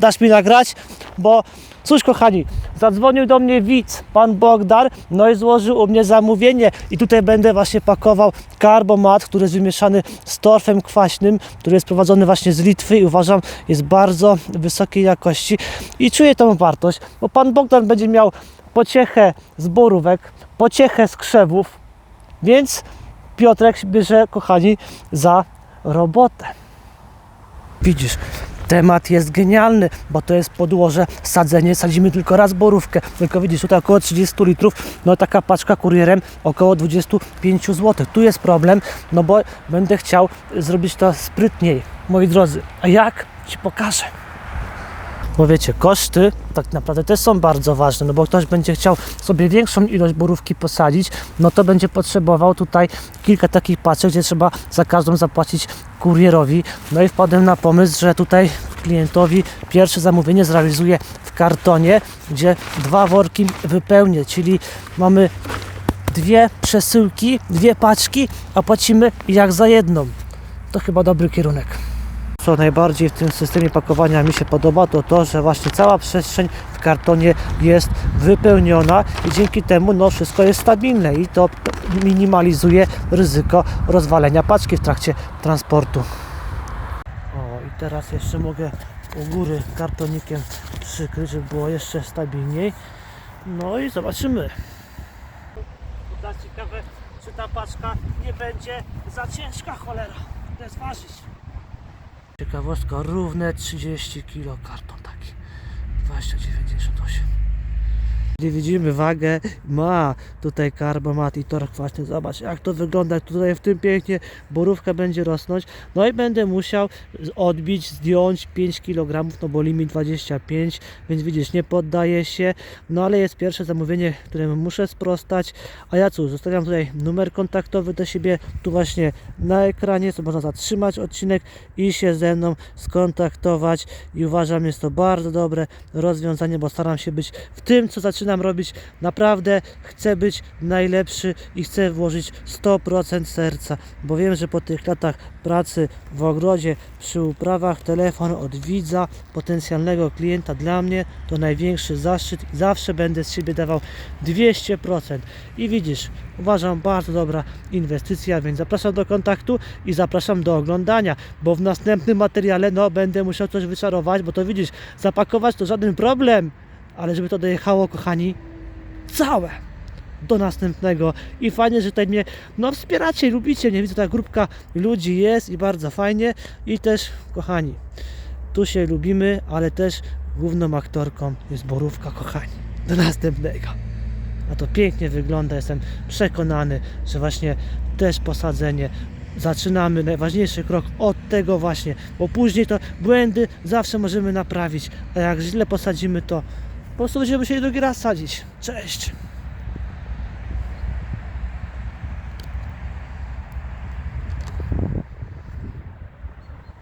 dasz mi nagrać, bo cóż kochani, zadzwonił do mnie widz, pan Bogdar, no i złożył u mnie zamówienie. I tutaj będę właśnie pakował karbomat, który jest wymieszany z torfem kwaśnym, który jest prowadzony właśnie z Litwy i uważam jest bardzo wysokiej jakości. I czuję tą wartość, bo pan Bogdan będzie miał pociechę z borówek, pociechę z krzewów, więc Piotrek bierze, kochani, za robotę. Widzisz, temat jest genialny, bo to jest podłoże, sadzenie, sadzimy tylko raz borówkę, tylko widzisz, tutaj około 30 litrów, no taka paczka kurierem około 25 zł. Tu jest problem, no bo będę chciał zrobić to sprytniej, moi drodzy. A jak? Ci pokażę. Bo wiecie, koszty tak naprawdę też są bardzo ważne, no bo ktoś będzie chciał sobie większą ilość borówki posadzić, no to będzie potrzebował tutaj kilka takich paczek, gdzie trzeba za każdą zapłacić kurierowi. No i wpadłem na pomysł, że tutaj klientowi pierwsze zamówienie zrealizuję w kartonie, gdzie dwa worki wypełnię, czyli mamy dwie przesyłki, dwie paczki, a płacimy jak za jedną. To chyba dobry kierunek. Co najbardziej w tym systemie pakowania mi się podoba, to to, że właśnie cała przestrzeń w kartonie jest wypełniona i dzięki temu no, wszystko jest stabilne i to minimalizuje ryzyko rozwalenia paczki w trakcie transportu. O, i teraz jeszcze mogę u góry kartonikiem przykryć, żeby było jeszcze stabilniej. No i zobaczymy. Ciekawe, czy ta paczka nie będzie za ciężka, cholera. To jest ważyć. Ciekawostka, równe 30 kg karton taki. 2098. Gdzie widzimy wagę, ma tutaj karbomat i torf kwaśny. Zobacz jak to wygląda tutaj w tym pięknie. Borówka będzie rosnąć. No i będę musiał odbić, zdjąć 5 kg, no bo limit 25, więc widzisz, nie poddaje się. No ale jest pierwsze zamówienie, któremu muszę sprostać. A ja cóż, zostawiam tutaj numer kontaktowy do siebie, tu właśnie na ekranie, co można zatrzymać odcinek i się ze mną skontaktować. I uważam, jest to bardzo dobre rozwiązanie, bo staram się być w tym, co zaczynam robić. Naprawdę chcę być najlepszy i chcę włożyć 100% serca, bo wiem, że po tych latach pracy w ogrodzie, przy uprawach, telefon od widza, potencjalnego klienta dla mnie to największy zaszczyt i zawsze będę z siebie dawał 200%. I widzisz, uważam bardzo dobra inwestycja, więc zapraszam do kontaktu i zapraszam do oglądania, bo w następnym materiale no będę musiał coś wyczarować, bo to widzisz, zapakować to żaden problem, ale żeby to dojechało, kochani, całe do następnego. I fajnie, że tutaj mnie no wspieracie, lubicie mnie, widzę ta grupka ludzi jest i bardzo fajnie. I też kochani, tu się lubimy, ale też główną aktorką jest Borówka, kochani, do następnego. A to pięknie wygląda, jestem przekonany, że właśnie też posadzenie. Zaczynamy najważniejszy krok od tego właśnie, bo później to błędy zawsze możemy naprawić, a jak źle posadzimy to po prostu będziemy musieli drugi raz sadzić. Cześć!